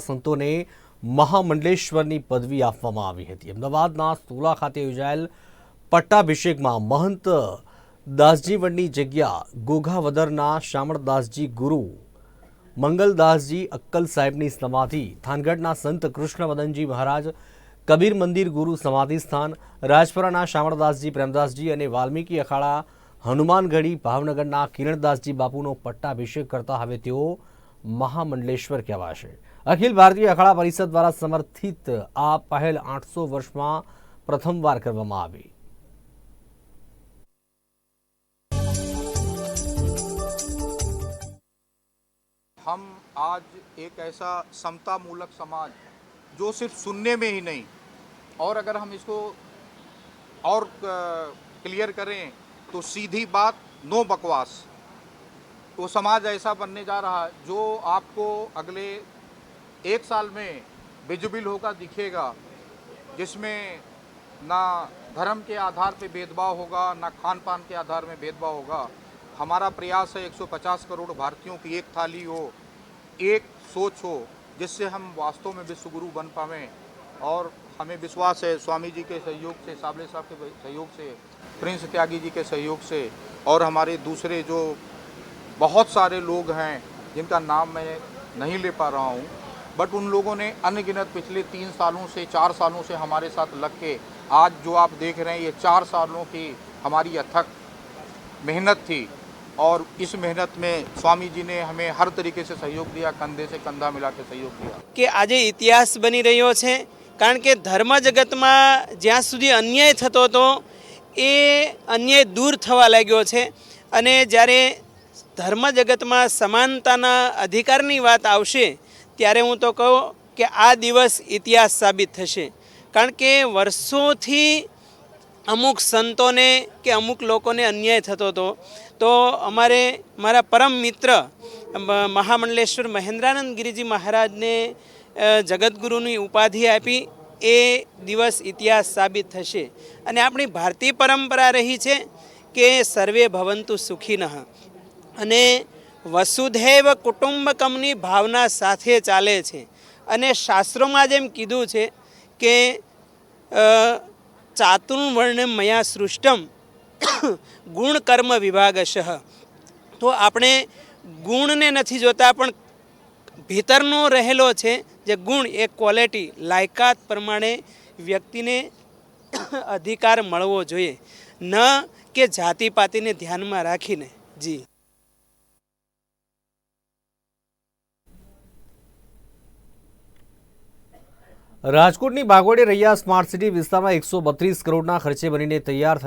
સંતોને મહામંડલેશ્વરની પદવી આપવામાં આવી હતી. અમદાવાદના સોલા ખાતે યોજાયેલ પટ્ટાભિષેકમાં મહંત દાસજી વડની જગ્યા ગોઘાવદરના શામળદાસજી ગુરુ, મંગલદાસજી અક્કલ સાહેબની સમાધિ, થાનગઢના સંત કૃષ્ણવદનજી મહારાજ, કબીર મંદિર ગુરુ સમાધિ સ્થાન, રાજપુરાના શામળદાસજી પ્રેમદાસજી અને વાલ્મીકી અખાડા, હનુમાનગઢી, ભાવનગરના કિરણદાસજી બાપુનો પટ્ટાભિષેક કરતા હવે તેઓ મહામંડલેશ્વર કહેવાશે અખિલ ભારતીય અખાડા પરિષદ દ્વારા સમર્થિત આ પહેલ આઠસો વર્ષમાં પ્રથમવાર કરવામાં આવી हम आज एक ऐसा समता मूलक समाज जो सिर्फ सुनने में ही नहीं और अगर हम इसको और क्लियर करें तो सीधी बात नो बकवास वो समाज ऐसा बनने जा रहा है, जो आपको अगले एक साल में विजिबल होगा, दिखेगा, जिसमें ना धर्म के आधार पे भेदभाव होगा, ना खान पान के आधार में भेदभाव होगा। हमारा प्रयास है 150 करोड़ भारतीयों की एक थाली हो, एक सोच हो, जिससे हम वास्तव में विश्वगुरु बन पावें। और हमें विश्वास है स्वामी जी के सहयोग से, साबले साहब के सहयोग से, प्रिंस त्यागी जी के सहयोग से, और हमारे दूसरे जो बहुत सारे लोग हैं जिनका नाम मैं नहीं ले पा रहा हूँ बट उन लोगों ने अनगिनत पिछले तीन सालों से चार सालों से हमारे साथ लग के आज जो आप देख रहे हैं ये चार सालों की हमारी अथक मेहनत थी और इस मेहनत में स्वामी जी ने हमें हर तरीके से सहयोग दिया कंधे से कंधा मिला के सहयोग दिया કે આજે ઇતિહાસ બની રહ્યો છે કારણ કે ધર્મ જગતમાં જ્યાં સુધી અન્યાય થતો હતો એ અન્યાય દૂર થવા લાગ્યો છે અને જ્યારે ધર્મ જગતમાં સમાનતાના અધિકારની વાત આવશે, ત્યારે હું તો કહું કે આ દિવસ ઇતિહાસ સાબિત થશે. કારણ કે વર્ષોથી અમુક સંતોને કે અમુક લોકોને અન્યાય થતો હતો. તો અમારે મારા પરમ મિત્ર મહામંડલેશ્વર મહેન્દ્રાનંદ ગિરિજી મહારાજને જગતગુરુની ઉપાધિ આપી એ દિવસ ઇતિહાસ સાબિત થશે. અને આપણી ભારતીય પરંપરા રહી છે કે સર્વે ભવંતુ સુખીનઃ. અને વસુધૈવ કુટુંબકમની ભાવના સાથે ચાલે છે. અને શાસ્ત્રોમાં જેમ કીધું છે કે અ, ચાતુર્વર્ણ મયા સૃષ્ટમ ગુણ કર્મ વિભાગશ. તો આપણે ગુણને નથી જોતા પણ ભીતરનો રહેલો છે જે ગુણ એ ક્વોલિટી લાયકાત પ્રમાણે વ્યક્તિને અધિકાર મળવો જોઈએ. ન કે જાતિ પાતિને ધ્યાનમાં રાખીને. જી. રાજકોટની બાગોડી રૈયા સ્માર્ટ સિટી વિસ્તારમાં એકસો બત્રીસ કરોડના ખર્ચે બનીને તૈયાર